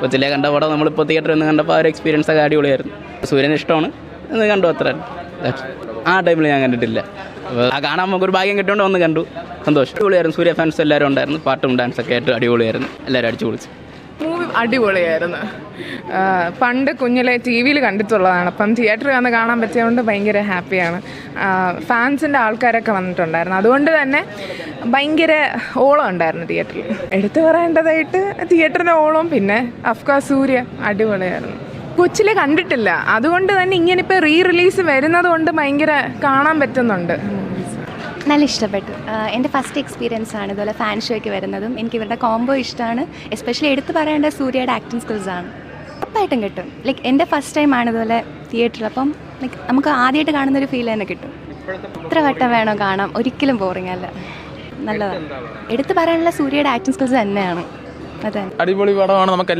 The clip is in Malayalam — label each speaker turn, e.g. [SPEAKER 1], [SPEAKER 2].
[SPEAKER 1] കൊച്ചിലെ കണ്ട പടം നമ്മളിപ്പോൾ തിയേറ്ററിൽ നിന്ന് കണ്ടപ്പോൾ ആ ഒരു എക്സ്പീരിയൻസ് ഒക്കെ അടിപൊളിയായിരുന്നു. സൂര്യൻ ഇഷ്ടമാണ്. എന്ന് കണ്ടു അത്ര? ആ ടൈമിൽ ഞാൻ കണ്ടിട്ടില്ല. ആ കാണാൻ നമുക്ക് ഒരു ഭാഗ്യം കിട്ടുകൊണ്ട് ഒന്ന് കണ്ടു. സന്തോഷം. അടിപൊളിയായിരുന്നു. സൂര്യ ഫാൻസ് എല്ലാവരും ഉണ്ടായിരുന്നു. പാട്ടും ഡാൻസൊക്കെ ആയിട്ട് അടിപൊളിയായിരുന്നു. എല്ലാവരും അടിച്ചു പൊളിച്ചു.
[SPEAKER 2] മൂവി അടിപൊളിയായിരുന്നു. പണ്ട് കുഞ്ഞിലെ ടി വിയിൽ കണ്ടിട്ടുള്ളതാണ്. അപ്പം തിയേറ്ററിൽ വന്ന് കാണാൻ പറ്റിയതുകൊണ്ട് ഭയങ്കര ഹാപ്പിയാണ് ഫാൻസിന്റെ ആൾക്കാരൊക്കെ വന്നിട്ടുണ്ടായിരുന്നു. അതുകൊണ്ട് തന്നെ ഭയങ്കര ഓളം ഉണ്ടായിരുന്നു തിയേറ്ററിൽ എടുത്തു പറയേണ്ടതായിട്ട് തിയേറ്ററിന്റെ ഓളം പിന്നെ അഫ്കോഴ്സ് സൂര്യ അടിപൊളിയായിരുന്നു. കൊച്ചിലെ കണ്ടിട്ടില്ല. അതുകൊണ്ട് തന്നെ ഇങ്ങനെ ഇപ്പോൾ റീ റിലീസ് വരുന്നത് കൊണ്ട് ഭയങ്കര കാണാൻ പറ്റുന്നുണ്ട്.
[SPEAKER 3] നല്ല ഇഷ്ടപ്പെട്ടു. എന്റെ ഫസ്റ്റ് എക്സ്പീരിയൻസ് ആണ് ഇതുപോലെ ഫാൻ ഷോയ്ക്ക് വരുന്നതും. എനിക്ക് ഇവരുടെ കോംബോ ഇഷ്ടമാണ്. എസ്പെഷ്യലി എടുത്തു പറയേണ്ട സൂര്യയുടെ ആക്ടിങ് സ്കിൽസ് ആണ്. ഉറപ്പായിട്ടും കിട്ടും. ലൈക്ക് എന്റെ ഫസ്റ്റ് ടൈം ആണ് ഇതുപോലെ തിയേറ്ററിൽ അപ്പം ലൈക്ക് നമുക്ക് ആദ്യമായിട്ട് കാണുന്ന ഒരു ഫീൽ തന്നെ കിട്ടും. എത്ര വട്ടം വേണോ കാണാം? ഒരിക്കലും ബോറിംഗ് അല്ല. നല്ലതാണ്. എടുത്തു പറയാനുള്ള സൂര്യയുടെ ആക്ടിങ് സ്കിൽസ് തന്നെയാണ്. അതെ
[SPEAKER 4] അടിപൊളി പടമാണ്. നമുക്ക്